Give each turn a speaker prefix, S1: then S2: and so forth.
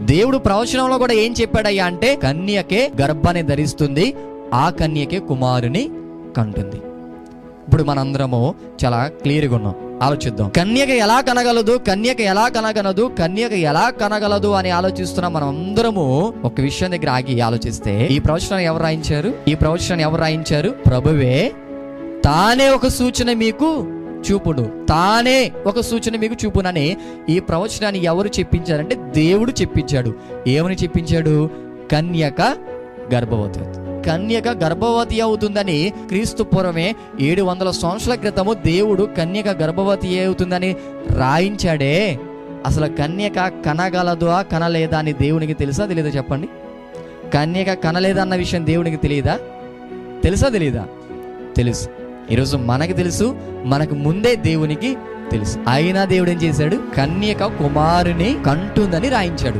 S1: దేవుడు ప్రవచనంలో కూడా ఏం చెప్పాడయ్యా అంటే కన్యకే గర్భాన్ని ధరిస్తుంది ఆ కన్యకే కుమారుని కంటుంది. ఇప్పుడు మనందరము చాలా క్లియర్గా ఉన్నాం ఆలోచిద్దాం. కన్యక ఎలా కనగలదు? కన్యక ఎలా కనగలదు కన్యక ఎలా కనగలదు? అని ఆలోచిస్తున్న మనం అందరము ఒక విషయం దగ్గర ఆగి ఆలోచిస్తే ఈ ప్రవచనాన్ని ఎవరు రాయించారు? ఈ ప్రవచనాన్ని ఎవరు రాయించారు? ప్రభువే. తానే ఒక సూచన మీకు చూపుడు తానే ఒక సూచన మీకు చూపునని ఈ ప్రవచనాన్ని ఎవరు చెప్పించారంటే దేవుడు చెప్పించాడు. ఏమని చెప్పించాడు? కన్యక గర్భవతి. కన్యక గర్భవతి అవుతుందని క్రీస్తు పూర్వమే ఏడు వందల సంవత్సరాల క్రితము దేవుడు కన్యక గర్భవతి అవుతుందని రాయించాడే. అసలు కన్యక కనగలదు కనలేదా అని దేవునికి తెలుసా తెలియదా చెప్పండి? కన్యక కనలేదా అన్న విషయం దేవునికి తెలియదా తెలుసా తెలీదా? తెలుసు. ఈరోజు మనకు తెలుసు మనకు ముందే దేవునికి తెలుసు. అయినా దేవుడు ఏం చేశాడు? కన్యక కుమారుని కంటుందని రాయించాడు.